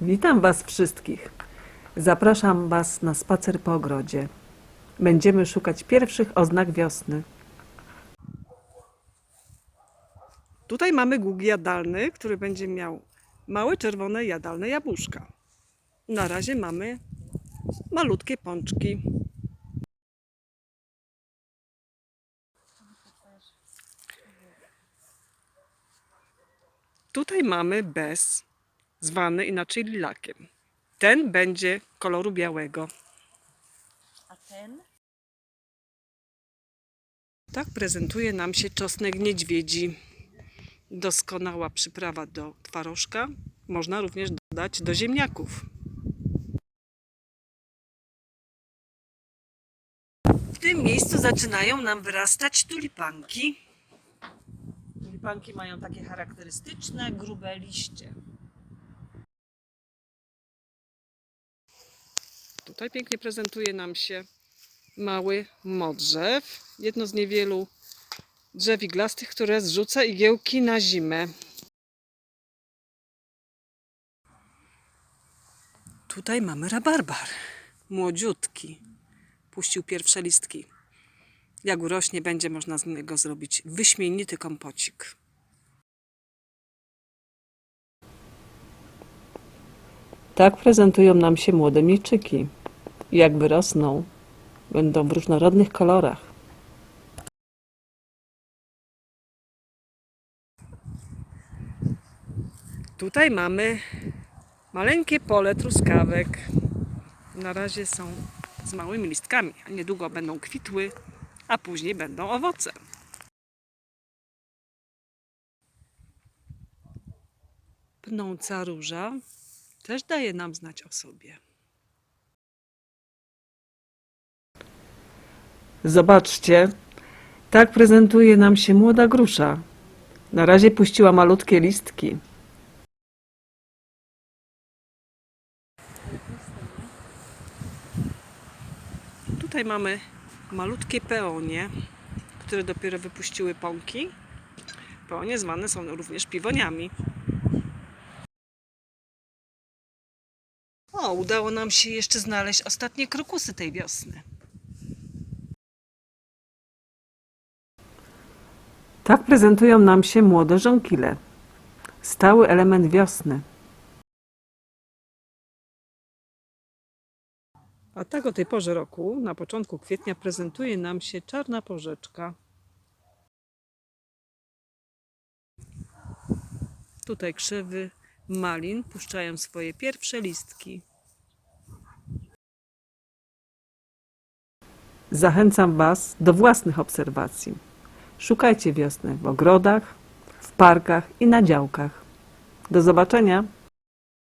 Witam Was wszystkich. Zapraszam Was na spacer po ogrodzie. Będziemy szukać pierwszych oznak wiosny. Tutaj mamy głóg jadalny, który będzie miał małe czerwone jadalne jabłuszka. Na razie mamy malutkie pączki. Tutaj mamy bez, zwany inaczej lilakiem. Ten będzie koloru białego. A ten? Tak prezentuje nam się czosnek niedźwiedzi. Doskonała przyprawa do twarożka. Można również dodać do ziemniaków. W tym miejscu zaczynają nam wyrastać tulipanki. Tulipanki mają takie charakterystyczne, grube liście. Tutaj pięknie prezentuje nam się mały modrzew. Jedno z niewielu drzew iglastych, które zrzuca igiełki na zimę. Tutaj mamy rabarbar. Młodziutki. Puścił pierwsze listki. Jak urośnie, będzie można z niego zrobić wyśmienity kompocik. Tak prezentują nam się młode mieczyki. Jak wyrosną, będą w różnorodnych kolorach. Tutaj mamy maleńkie pole truskawek. Na razie są z małymi listkami, a niedługo będą kwitły, a później będą owoce. Pnąca róża też daje nam znać o sobie. Zobaczcie, tak prezentuje nam się młoda grusza. Na razie puściła malutkie listki. Tutaj mamy malutkie peonie, które dopiero wypuściły pąki. Peonie zwane są również piwoniami. O, udało nam się jeszcze znaleźć ostatnie krokusy tej wiosny. Tak prezentują nam się młode żonkile. Stały element wiosny. A tak o tej porze roku, na początku kwietnia, prezentuje nam się czarna porzeczka. Tutaj krzewy malin puszczają swoje pierwsze listki. Zachęcam Was do własnych obserwacji. Szukajcie wiosny w ogrodach, w parkach i na działkach. Do zobaczenia!